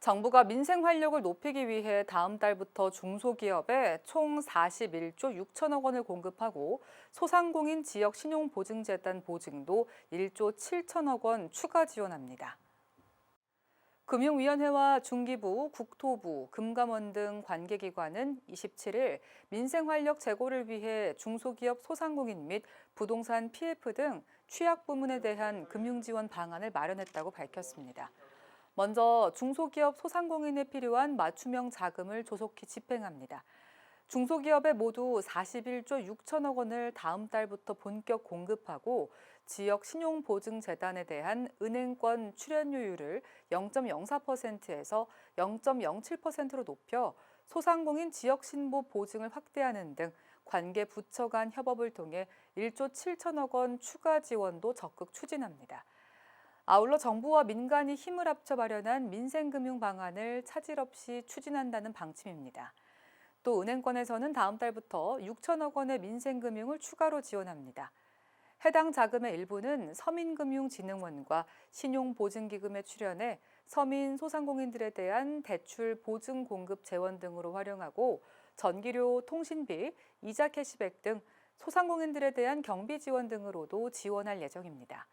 정부가 민생 활력을 높이기 위해 다음 달부터 중소기업에 총 41조 6천억 원을 공급하고 소상공인 지역 신용보증재단 보증도 1조 7천억 원 추가 지원합니다. 금융위원회와 중기부, 국토부, 금감원 등 관계기관은 27일 민생 활력 제고를 위해 중소기업 소상공인 및 부동산 PF 등 취약 부문에 대한 금융 지원 방안을 마련했다고 밝혔습니다. 먼저 중소기업 소상공인에 필요한 맞춤형 자금을 조속히 집행합니다. 중소기업에 모두 41조 6천억 원을 다음 달부터 본격 공급하고 지역 신용보증재단에 대한 은행권 출연료율을 0.04%에서 0.07%로 높여 소상공인 지역 신보 보증을 확대하는 등 관계 부처 간 협업을 통해 1조 7천억 원 추가 지원도 적극 추진합니다. 아울러 정부와 민간이 힘을 합쳐 마련한 민생금융 방안을 차질 없이 추진한다는 방침입니다. 또 은행권에서는 다음 달부터 6천억 원의 민생금융을 추가로 지원합니다. 해당 자금의 일부는 서민금융진흥원과 신용보증기금에 출연해 서민 소상공인들에 대한 대출 보증 공급 재원 등으로 활용하고 전기료, 통신비, 이자 캐시백 등 소상공인들에 대한 경비 지원 등으로도 지원할 예정입니다.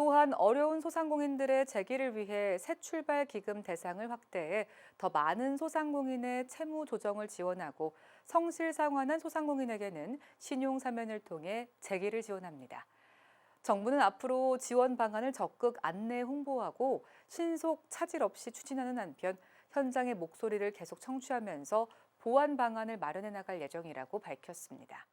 또한 어려운 소상공인들의 재기를 위해 새 출발 기금 대상을 확대해 더 많은 소상공인의 채무 조정을 지원하고 성실 상환한 소상공인에게는 신용 사면을 통해 재기를 지원합니다. 정부는 앞으로 지원 방안을 적극 안내 홍보하고 신속 차질 없이 추진하는 한편 현장의 목소리를 계속 청취하면서 보완 방안을 마련해 나갈 예정이라고 밝혔습니다.